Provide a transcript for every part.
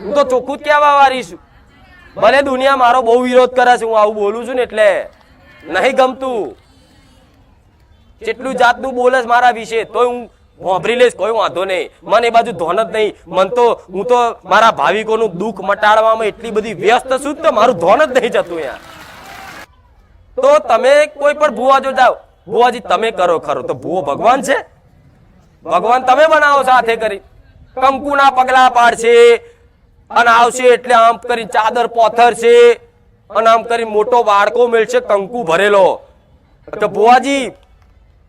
હું તો ચોખ્ખું જ કહેવા વાળી છું. ભલે દુનિયા મારો બહુ વિરોધ કરે છે, હું આવું બોલું છું ને એટલે નહીં ગમતું. જેટલું જાતનું બોલે મારા વિશે, તોય હું ભોંભરી લઈશ, કોઈ વાંધો નહીં. મને એ બાજુ ધોન જ નહીં. મન તો, હું તો મારા ભાવિકોનું દુઃખ મટાડવામાં એટલી બધી વ્યસ્ત છું તો મારું ધોન જ નહીં જતું યાર તો તમે કોઈ પણ ભુવા જો જાઓ. ભુવાજી, તમે કરો ખરો. તો ભૂવો ભગવાન છે. ભગવાન તમે બનાવો સાથે કરી. કંકુના પગલા પાડશે. અને આવશે એટલે આમ કરી ચાદર પોથર છે અને આમ કરી મોટો બાળકો મેળશે, કંકુ ભરેલો. તો ભુવાજી,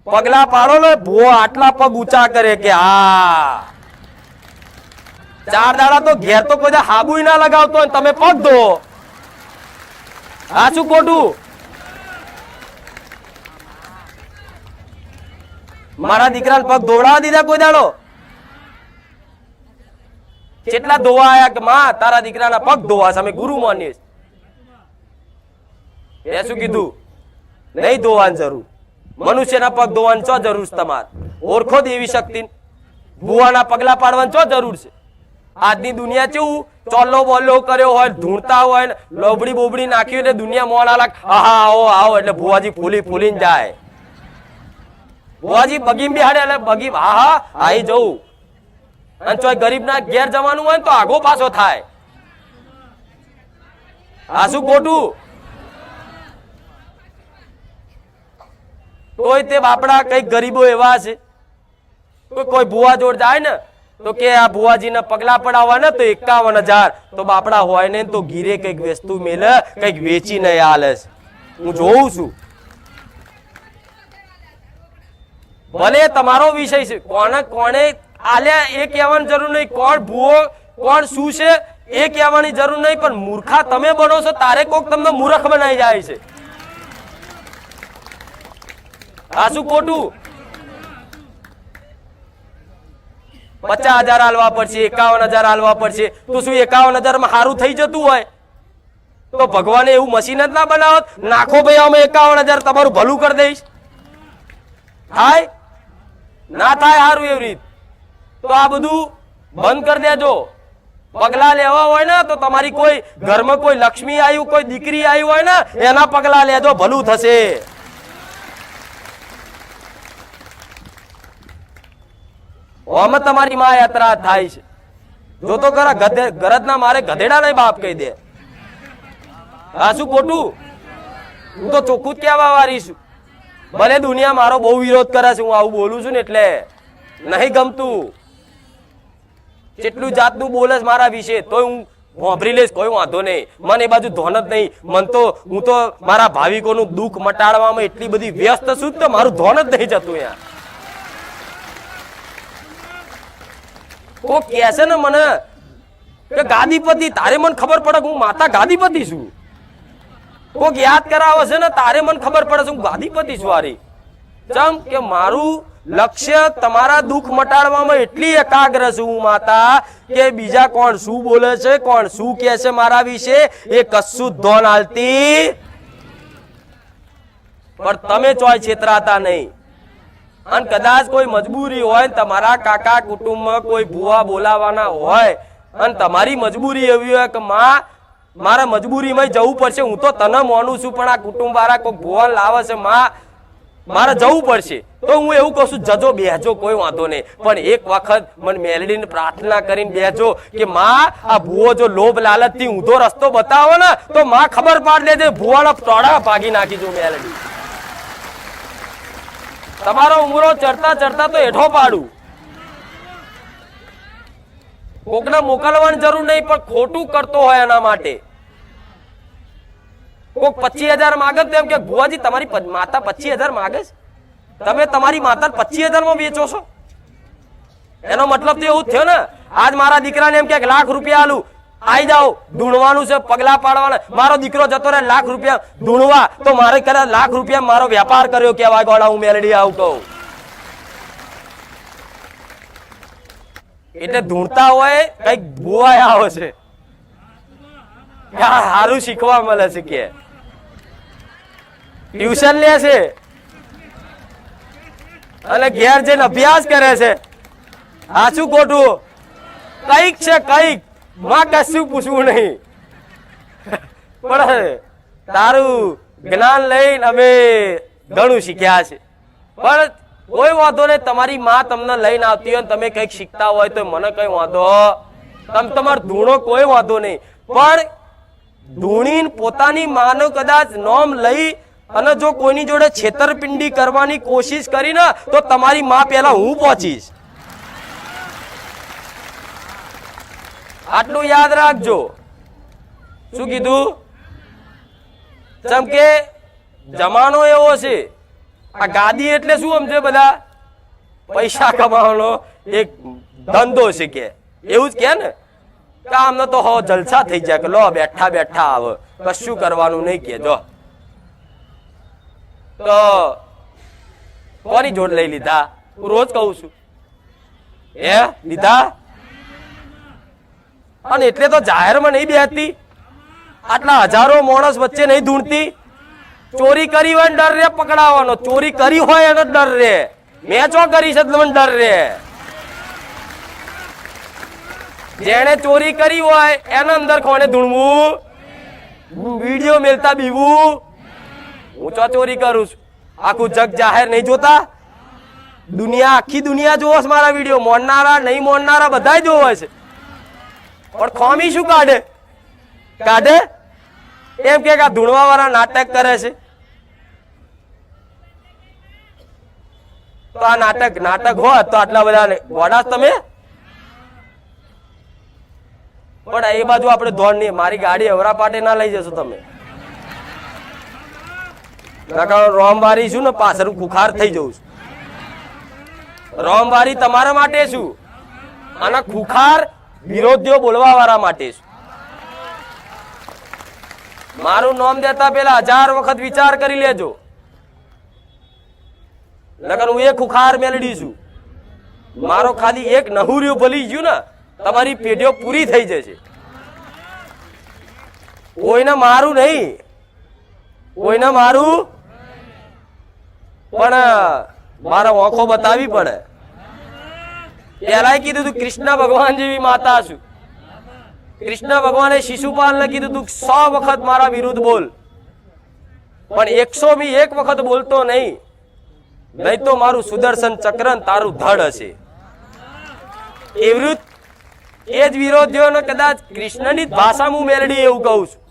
પગલા પાડો ને, ભુવો આટલા પગ ઊંચા કરે કે હા. ચાર દાડા તો ઘેર તો કોઈ હાબુ ના લગાવતો તમે પગ દો હા, શું ખોટું? મારા દીકરાને પગ ધોવડાવવા દીધા કોઈ દાડો? કેટલા ધોવા આયા કે માં તારા દીકરાના પગ ધોવા છે અમે ગુરુ માનીએ. એ શું કીધું. નહીં ધોવાની જરૂર. મનુષ્યના પગ ધોવાની ચો જરૂર છે તમારે? ઓળખો દેવી શક્તિ. ભુવાના પગલા પાડવાની ચો જરૂર છે? આજની દુનિયા કેવું ચોલ્લો બોલ્લો કર્યો હોય ધૂણતા હોય લોબડી બોબડી નાખી એટલે દુનિયા મોણ આલા આહા આવો આવો. એટલે ભુવાજી ફૂલી ફૂલીને જાય. ભુવાજી બગીમ બિહાડે એટલે બગીમ હા હા આઈ જવું અને ચોય ગરીબના ઘેર જવાનું હોય તો આગો પાછો થાય. આ શું ખોટું? તોય તે બાપડા કંઈક ગરીબો એવા છે. કોઈ ભુવા જોડ જાય ને, તો કે આ ભુવાજીને પગલા પડાવવા ને તો એકાવન હજાર. તો બાપડા હોય ને તો ગીરે કંઈક વસ્તુ મેલે, કંઈક વેચી ને આલે છે. હું જોઉં છું. ભલે તમારો વિષય છે કોને કોને આલ્યા એ કહેવાની જરૂર નહીં, કોણ ભૂવો, કોણ શું છે, એ કહેવાની જરૂર નહીં, પણ મૂર્ખા તમે બનો છો, તારે કોક તમને મૂર્ખ બનાવી જાય છે. આ શું ખોટું? પચાસ હજાર હાલવા પડશે, એકાવન હજાર હાલવા પડશે. તો શું એકાવન હજારમાં સારું થઈ જતું હોય? તો ભગવાને એવું મશીન જ ના બનાવત, નાખો ભાઈ અમે એકાવન હજાર, તમારું ભલું કરી દઈશ. થાય? ના થાય સારું એવી રીત. તો આ બધું બંધ કરી દેજો. પગલા લેવા હોય ને તો તમારી કોઈ ઘરમાં કોઈ લક્ષ્મી આવ્યું કોઈ દીકરી આવી હોય ને, એના પગલા લેજો, ભલું થશે. તમારી માં યાત્રા થાય છે. જો તો ખરા ગરજના મારે ગધેડા નહીં બાપ કહી દે. હા, શું ખોટું? હું તો ચોખ્ખું જ કહેવા વાળી છું. ભલે દુનિયા મારો બહુ વિરોધ કરે છે, હું આવું બોલું છું ને એટલે નહીં ગમતું. જેટલું જાતનું બોલે મારા વિશે, તોય હું વાંભરી લઈશ કોઈ વાંધો નહીં. મને એ બાજુ ધોન જ નહીં. મન તો, હું તો મારા ભાવિકોનું દુઃખ મટાડવામાં એટલી બધી વ્યસ્ત છું તો મારું ધોન જ નહીં જતું યાર કોક કહે ને મને કે ગાદીપતિ, તારે મને ખબર પડે હું માતા ગાદીપતિ છું? કોક યાદ કરાવે છે ને, તારે મને ખબર પડે છે હું ગાદીપતિ છું હારી. ચમ કે મારું લક્ષ્ય તમારા દુઃખ મટાડવામાં એટલી એકાગ્ર છું હું માતા કે બીજા કોણ શું બોલે છે, કોણ શું કહે છે મારા વિશે, એ કશું ધોન હાલતી પણ તમે ચોય છેતરાતા નહીં. અને કદાચ કોઈ મજબૂરી હોય તમારા કાકા કુટુંબમાં કોઈ ભૂવા બોલાવાના હોય, અને તમારી મજબૂરી એવી હોય કે માં, મારા મજબૂરીમાં જવું પડશે, હું તો તને માનું છું, પણ આ કુટુંબ વાળા કોઈ ભુવન લાવે છે, માં મારે જવું પડશે. તો હું એવું કહું છું, જજો, બેહજો, કોઈ વાંધો નહીં. પણ એક વખત મને મેલડીને પ્રાર્થના કરીને બેહજો કે માં, આ ભૂવો જો લોભ લાલચથી ઊંધો રસ્તો બતાવો ને, તો માં ખબર પાડ લેજે ભુવાના ટોળા ભાગી નાખી જો મેલડી. તમારો ઉમરો ચડતા ચડતા તો હેઠો પાડું. કોકને મોકલવાની જરૂર નહીં, પણ ખોટું કરતો હોય એના માટે. કોક પચીસ હજાર માગે તો એમ કે, ભુવાજી, તમારી માતા પચીસ હજાર માગે છે? તમે તમારી માતા પચીસ હજારમાં વેચો છો? એનો મતલબ તો એવું થયો ને. આજ મારા દીકરાને એમ કે લાખ રૂપિયા આલું. આઈ જાઓ. ધૂણવાનું છે, પગલા પાડવાના. મારો દીકરો જતો રહે, લાખ રૂપિયા ધૂણવા. તો મારે કરે લાખ રૂપિયા મારો વેપાર કર્યો કેવાય ગોળા, હું મેલડી આવું કહું. એટલે ધૂણતા હોય, કંઈક ભુવાય આવે છે. સારું શીખવા મળે છે કે. ટ્યુશન લે છે. અને ઘેર જઈને અભ્યાસ કરે છે. શું ખોટું? કંઈક છે કંઈક. માં કશું પૂછવું નહીં. પણ તારું જ્ઞાન લઈને અમે ઘણું શીખ્યા છે. પણ કોઈ વાંધો નહીં, તમારી માં તમને લઈને આવતી હોય તમે કંઈક શીખતા હોય તો મને કઈ વાંધો. તમે તમારો ધૂણો કોઈ વાંધો નહીં. પણ ધૂણીને પોતાની માનો કદાચ નોમ લઈ અને જો કોઈની જોડે છેતરપિંડી કરવાની કોશિશ કરી ને, તો તમારી માં પહેલા હું પહોંચીશ. આટલું યાદ રાખજો. શું કીધું? ચમ કે જમાનો એવો છે. આ ગાદી એટલે શું સમજે બધા? પૈસા કમાવાનો એક ધંધો છે કે. એવું જ કે ને? કામ આમને તો હો જલસા થઈ જાય કે લો બેઠા બેઠા આવે. કશું કરવાનું નહીં કે, જો. તો કોની જોડ લઈ લીધા? હું રોજ કહું છું. એ લીધા? અને એટલે તો જાહેરમાં નહીં બેહતી? આટલા હજારો માણસ વચ્ચે નહીં ધૂણતી? ચોરી કરી હોય ડર રે પકડાવાનો. ચોરી કરી હોય એનો ડર રે. મેં ચો કરી છે તમને ડર રે? જેણે ચોરી કરી હોય, એના અંદર કોને ધૂણવું? વીડિયો મેલતા બીવું? હું ચો ચોરી કરું છું? આખું જગ જાહેર નહીં જોતા? દુનિયા, આખી દુનિયા જોવો છે મારા વીડિયો. મોનનારા નહીં મોનનારા બધા જોવે છે. પણ ખોમી શું કાઢે? કાઢે? એમ કે આ ધૂણવા વાળા નાટક કરે છે. તો આ નાટક નાટક હોત તો આટલા બધા ગોડા તમે? પણ એ બાજુ આપણે દોડ નહીં મારી ગાડી અવરા પાટે ના લઈ જશો તમે. રોમવારી છું ને પાછળ ખુખાર થઈ જવું છું. રોમવારી તમારા માટે છું અને ખુખાર વિરોધીઓ બોલવા વાળા માટે છું મારું નામ દેતા પેલા હજાર વખત વિચાર કરી લેજો. નકર હું એ ખુખાર મેલડી છું. મારો ખાલી એક નહુરિયો ભલી ગયું ને, તમારી પેઢીઓ પૂરી થઈ જશે. કોઈને મારું નહીં. કોઈને મારું પણ મારા ઓંખો બતાવી પડે. પેલા કીધું તું કૃષ્ણ ભગવાન જેવી માતા છું. કૃષ્ણ ભગવાને શિશુપાલને કીધું તું સો વખત મારા વિરુદ્ધ બોલ. પણ એકસો મી એક વખત બોલતો નહીં. નહીં તો મારું સુદર્શન ચક્રન તારું ધડ હશે. એવું રીત? એ જ વિરોધીઓને કદાચ કૃષ્ણની જ ભાષામાં હું મેલડી એવું કહું છું.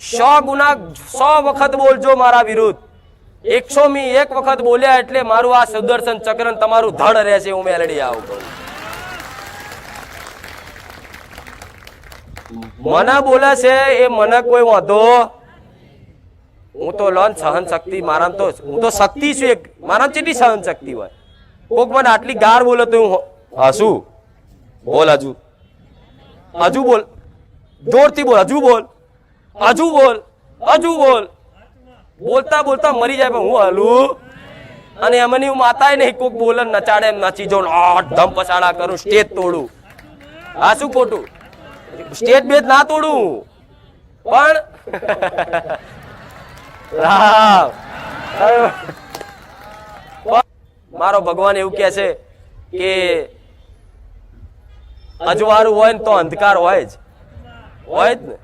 સો ગુના, સો વખત બોલજો મારા વિરુદ્ધ. એકસો મી એક વખત બોલ્યા એટલે મારું આ સુદર્શન ચક્રન તમારું ધડ રહેશે હું મેલડી આવું કહું. મને બોલે છે એ મને કોઈ વાંધો. હું તો લોન સહન શક્તિ મારા તો હું તો શક્તિ છું એક. મારા ચેટલી સહન શક્તિ હોય? કોક મને આટલી ગાર બોલે તો હું હસું બોલ હજુ. હજુ બોલ. જોરથી બોલ. હજુ બોલ. હજુ બોલ. હજુ બોલ. બોલતા બોલતા મરી જાય પણ હું હલું? અને એમની હું નહીં, કોક બોલે નચાડે નચી જો ધમ પસાડા કરું, સ્ટેજ તોડું. આ શું ખોટું? સ્ટેજ બેજ ના તોડું. પણ મારો ભગવાન એવું કહે છે કે અજવાળું હોય ને તો અંધકાર હોય જ. હોય જ ને.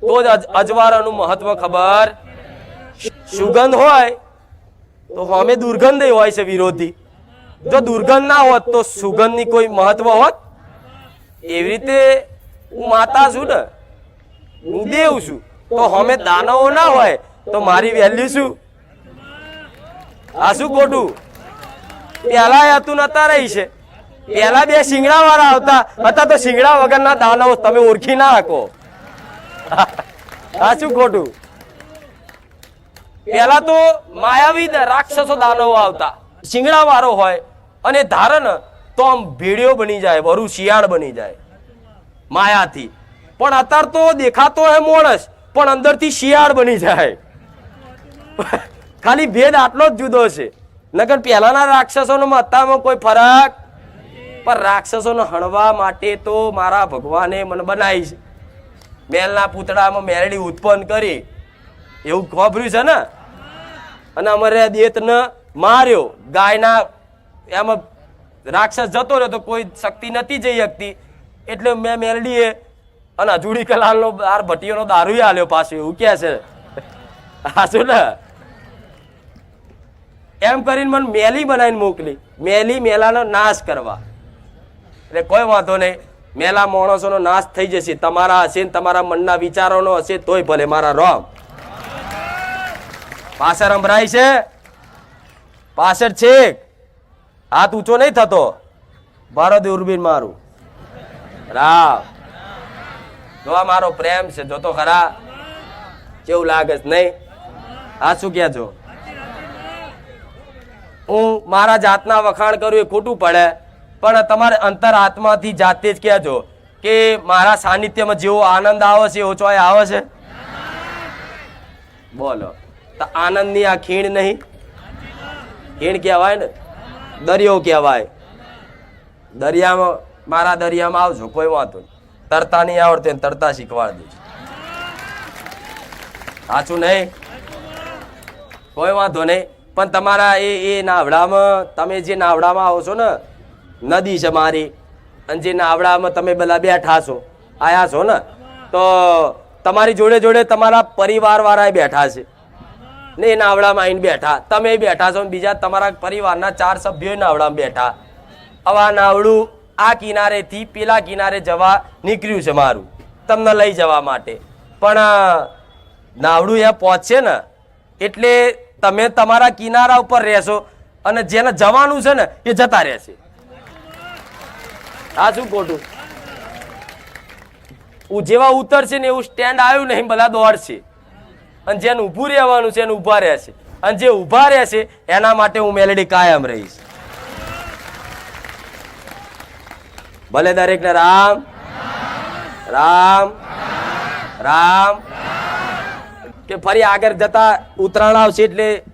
તો જ અજ- અજવાળાનું મહત્વ ખબર સુગંધ હોય તો અમે દુર્ગંધ હોય છે વિરોધી. જો દુર્ગંધ ના હોત તો સુગંધની કોઈ મહત્વ હોત? એવી રીતે હું માતા છું ને, હું દેવ છું, તો અમે દાનવો ના હોય તો મારી વેલ્યુ શું? આ શું ખોટું? એ હતું નતા રહી છે. પેલા બે શિંગડા વાળા આવતા, હતા તો શિંગડા વગરના દાનવો તમે ઓળખી ના શકો. આ શું ખોટું? પેલા તો માયાવી રાક્ષસો દાનવો આવતા. શિંગડા વાળો હોય અને ધારે ને તો આમ ભેડિયો બની જાય, વરુ શિયાળ બની જાય માયાથી. પણ અત્યારે તો દેખાતો હે મોણસ, પણ અંદરથી શિયાળ બની જાય. ખાલી ભેદ આટલો જ જુદો છે. નકર પહેલાના રાક્ષસોનો અત્યારમાં કોઈ ફરક? પણ રાક્ષસોને હણવા માટે તો મારા ભગવાને મને બનાવી છે. મેલના પૂતળામાં મેરડી ઉત્પન્ન કરી. એવું ખોભર્યું છે ને? અને અમારે દેતને માર્યો. ગાયના એમાં રાક્ષસ જતો રહ્યો તો કોઈ શક્તિ નથી જઈ શકતી. એટલે મેં મેલડીએ અને હજુડી કલાલનો આર ભટ્ટીઓનો દારૂ આલ્યો પાછો, એવું કે છે. હાચું ને? એમ કરીને મને મેલી બનાવીને મોકલી. મેલી મેલાનો નાશ કરવા. એટલે કોઈ વાંધો નહીં. મેલા માણસોનો નાશ થઈ જશે. તમારા હશે ને તમારા મનના વિચારોનો હશે તોય ભલે. મારા રોમ. પાછળ સંભળાય છે. પાછળ છેક હાથ ઊંચો નહીં થતો. ભારત ઉર્બીન મારું. રામ. જો મારો પ્રેમ છે, જો તો ખરા. કેવું લાગે છે, નહીં? આ શું ક્યાં છો? હું મારા જાતના વખાણ કરું એ ખોટું પડે. પણ તમારે અંતર આત્માથી જાતે જ કહેજો કે મારા સાનિધ્યમાં જેવો આનંદ આવે છે, એવો ચોય આવે છે? બોલો. તો આનંદની આ ખીણ નહીં. ખીણ કહેવાય ને, દરિયો કહેવાય. દરિયામાં, મારા દરિયામાં આવજો, કોઈ વાંધો નહીં. તરતા નહીં આવડતું એને તરતા શીખવાડી દેજો. સાચું નહીં? કોઈ વાંધો નહીં. પણ તમારા એ એ નાવડામાં, તમે જે નાવડામાં આવો છો ને, નદી છે મારી, અને જે નાવડામાં તમે બધા બેઠા છો, આયા છો ને, તો તમારી જોડે જોડે તમારા પરિવારવાળાએ બેઠા છે. ને એ નાવડામાં આવીને બેઠા. તમે બેઠા છો બીજા તમારા પરિવારના ચાર સભ્યો નાવડામાં બેઠા. આવા નાવડું આ કિનારેથી પેલા કિનારે જવા નીકળ્યું છે મારું. તમને લઈ જવા માટે. પણ નાવડું એ પહોંચશે ને, એટલે તમે તમારા કિનારા ઉપર રહેશો અને જેને જવાનું છે ને, એ જતા રહેશે. આ શું ખોટું? જેવા ઉતરશે ને એવું સ્ટેન્ડ આવ્યું નહીં, બધા દોડશે. અને જેને ઊભું રહેવાનું છે એને ઊભા રહેશે અને જે ઊભા રહેશે એના માટે હું મેલેડી કાયમ રહીશ. ભલે દરેકને રામ રામ રામ. કે ફરી આગળ જતા ઉત્તરાયણ આવશે એટલે